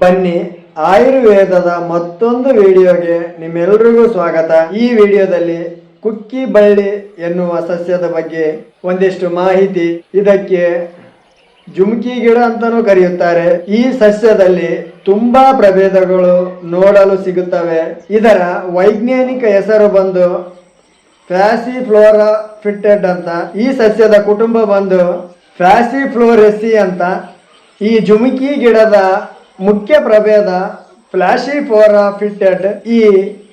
ಬನ್ನಿ, ಆಯುರ್ವೇದದ ಮತ್ತೊಂದು ವಿಡಿಯೋಗೆ ನಿಮ್ಮೆಲ್ರಿಗೂ ಸ್ವಾಗತ. ಈ ವಿಡಿಯೋದಲ್ಲಿ ಕುಕ್ಕಿ ಬಳ್ಳಿ ಎನ್ನುವ ಸಸ್ಯದ ಬಗ್ಗೆ ಒಂದಿಷ್ಟು ಮಾಹಿತಿ. ಇದಕ್ಕೆ ಜುಮ್ಕಿ ಗಿಡ ಅಂತಲೂ ಕರೆಯುತ್ತಾರೆ. ಈ ಸಸ್ಯದಲ್ಲಿ ತುಂಬಾ ಪ್ರಭೇದಗಳು ನೋಡಲು ಸಿಗುತ್ತವೆ. ಇದರ ವೈಜ್ಞಾನಿಕ ಹೆಸರು ಬಂದು ಫ್ಯಾಸಿ ಫ್ಲೋರಾ ಫಿಟ್ಟೆಡ್ ಅಂತ. ಈ ಸಸ್ಯದ ಕುಟುಂಬ ಬಂದು ಫ್ಯಾಸಿ ಫ್ಲೋರೆಸಿ ಅಂತ. ಈ ಜುಮುಕಿ ಗಿಡದ ಮುಖ್ಯ ಪ್ರಭೇದ ಫ್ಲಾಶಿಫೋರಾ ಫಿಟ್ಟೆಡ್. ಈ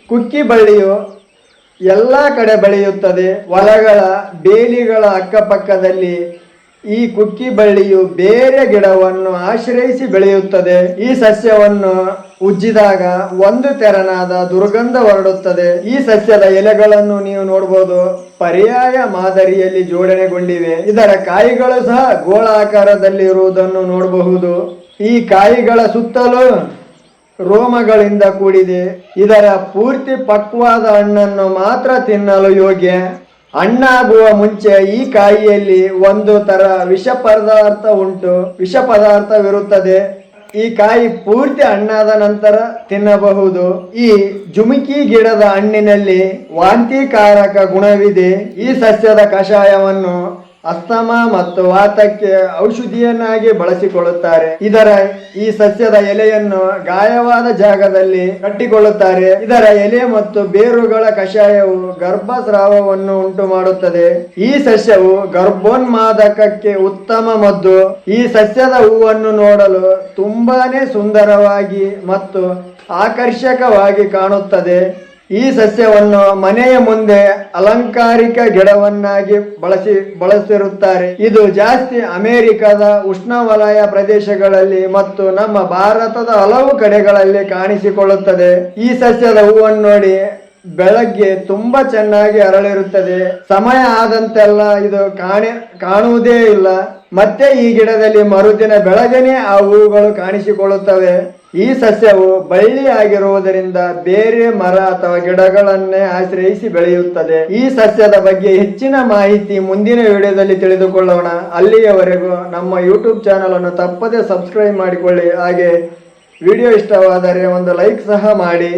ಕುಕ್ಕಿ ಬಳ್ಳಿಯು ಎಲ್ಲ ಕಡೆ ಬೆಳೆಯುತ್ತದೆ. ಹೊಲಗಳ ಬೇಲಿಗಳ ಅಕ್ಕಪಕ್ಕದಲ್ಲಿ ಈ ಕುಕ್ಕಿ ಬಳ್ಳಿಯು ಬೇರೆ ಗಿಡವನ್ನು ಆಶ್ರಯಿಸಿ ಬೆಳೆಯುತ್ತದೆ. ಈ ಸಸ್ಯವನ್ನು ಉಜ್ಜಿದಾಗ ಒಂದು ತೆರನಾದ ದುರ್ಗಂಧ ಹೊರಡುತ್ತದೆ. ಈ ಸಸ್ಯದ ಎಲೆಗಳನ್ನು ನೀವು ನೋಡಬಹುದು ಪರ್ಯಾಯ ಮಾದರಿಯಲ್ಲಿ ಜೋಡಣೆಗೊಂಡಿವೆ. ಇದರ ಕಾಯಿಗಳು ಸಹ ಗೋಳಾಕಾರದಲ್ಲಿ ಇರುವುದನ್ನು ನೋಡಬಹುದು. ಈ ಕಾಯಿಗಳ ಸುತ್ತಲೂ ರೋಮಗಳಿಂದ ಕೂಡಿದೆ. ಇದರ ಪೂರ್ತಿ ಪಕ್ವಾದ ಹಣ್ಣನ್ನು ಮಾತ್ರ ತಿನ್ನಲು ಯೋಗ್ಯ. ಹಣ್ಣಾಗುವ ಮುಂಚೆ ಈ ಕಾಯಿಯಲ್ಲಿ ಒಂದು ತರ ವಿಷ ಪದಾರ್ಥ ಉಂಟು. ವಿಷ ಪದಾರ್ಥವಿರುತ್ತದೆ. ಈ ಕಾಯಿ ಪೂರ್ತಿ ಹಣ್ಣಾದ ನಂತರ ತಿನ್ನಬಹುದು. ಈ ಜುಮುಕಿ ಗಿಡದ ಹಣ್ಣಿನಲ್ಲಿ ವಾಂತಿಕಾರಕ ಗುಣವಿದೆ. ಈ ಸಸ್ಯದ ಕಷಾಯವನ್ನು ಅಸ್ತಮ ಮತ್ತು ವಾತಕ್ಕೆ ಔಷಧಿಯನ್ನಾಗಿ ಬಳಸಿಕೊಳ್ಳುತ್ತಾರೆ. ಇದರ ಈ ಸಸ್ಯದ ಎಲೆಯನ್ನು ಗಾಯವಾದ ಜಾಗದಲ್ಲಿ ಕಟ್ಟಿಕೊಳ್ಳುತ್ತಾರೆ. ಇದರ ಎಲೆ ಮತ್ತು ಬೇರುಗಳ ಕಷಾಯವು ಗರ್ಭಸ್ರಾವವನ್ನು ಉಂಟು ಮಾಡುತ್ತದೆ ಈ ಸಸ್ಯವು ಗರ್ಭೋನ್ಮಾದಕಕ್ಕೆ ಉತ್ತಮ ಮದ್ದು. ಈ ಸಸ್ಯದ ಹೂವನ್ನು ನೋಡಲು ತುಂಬಾನೇ ಸುಂದರವಾಗಿ ಮತ್ತು ಆಕರ್ಷಕವಾಗಿ ಕಾಣುತ್ತದೆ. ಈ ಸಸ್ಯವನ್ನು ಮನೆಯ ಮುಂದೆ ಅಲಂಕಾರಿಕ ಗಿಡವನ್ನಾಗಿ ಬಳಸಿ ಬಳಸಿರುತ್ತಾರೆ. ಇದು ಜಾಸ್ತಿ ಅಮೆರಿಕದ ಉಷ್ಣವಲಯ ಪ್ರದೇಶಗಳಲ್ಲಿ ಮತ್ತು ನಮ್ಮ ಭಾರತದ ಹಲವು ಕಡೆಗಳಲ್ಲಿ ಕಾಣಿಸಿಕೊಳ್ಳುತ್ತದೆ. ಈ ಸಸ್ಯದ ಹೂವನ್ನು ನೋಡಿ ಬೆಳಗ್ಗೆ ತುಂಬಾ ಚೆನ್ನಾಗಿ ಅರಳಿರುತ್ತದೆ. ಸಮಯ ಆದಂತೆಲ್ಲ ಇದು ಕಾಣಿ ಕಾಣುವುದೇ ಇಲ್ಲ. ಮತ್ತೆ ಈ ಗಿಡದಲ್ಲಿ ಮರುದಿನ ಬೆಳಗ್ಗೆನೆ ಆ ಹೂಗಳು ಕಾಣಿಸಿಕೊಳ್ಳುತ್ತವೆ. ಈ ಸಸ್ಯವು ಬಳ್ಳಿ ಆಗಿರುವುದರಿಂದ ಬೇರೆ ಮರ ಅಥವಾ ಗಿಡಗಳನ್ನೇ ಆಶ್ರಯಿಸಿ ಬೆಳೆಯುತ್ತದೆ. ಈ ಸಸ್ಯದ ಬಗ್ಗೆ ಹೆಚ್ಚಿನ ಮಾಹಿತಿ ಮುಂದಿನ ವಿಡಿಯೋದಲ್ಲಿ ತಿಳಿದುಕೊಳ್ಳೋಣ. ಅಲ್ಲಿಯವರೆಗೂ ನಮ್ಮ ಯೂಟ್ಯೂಬ್ ಚಾನಲ್ ಅನ್ನು ತಪ್ಪದೆ ಸಬ್ಸ್ಕ್ರೈಬ್ ಮಾಡಿಕೊಳ್ಳಿ. ಹಾಗೆ ವಿಡಿಯೋ ಇಷ್ಟವಾದರೆ ಒಂದು ಲೈಕ್ ಸಹ ಮಾಡಿ.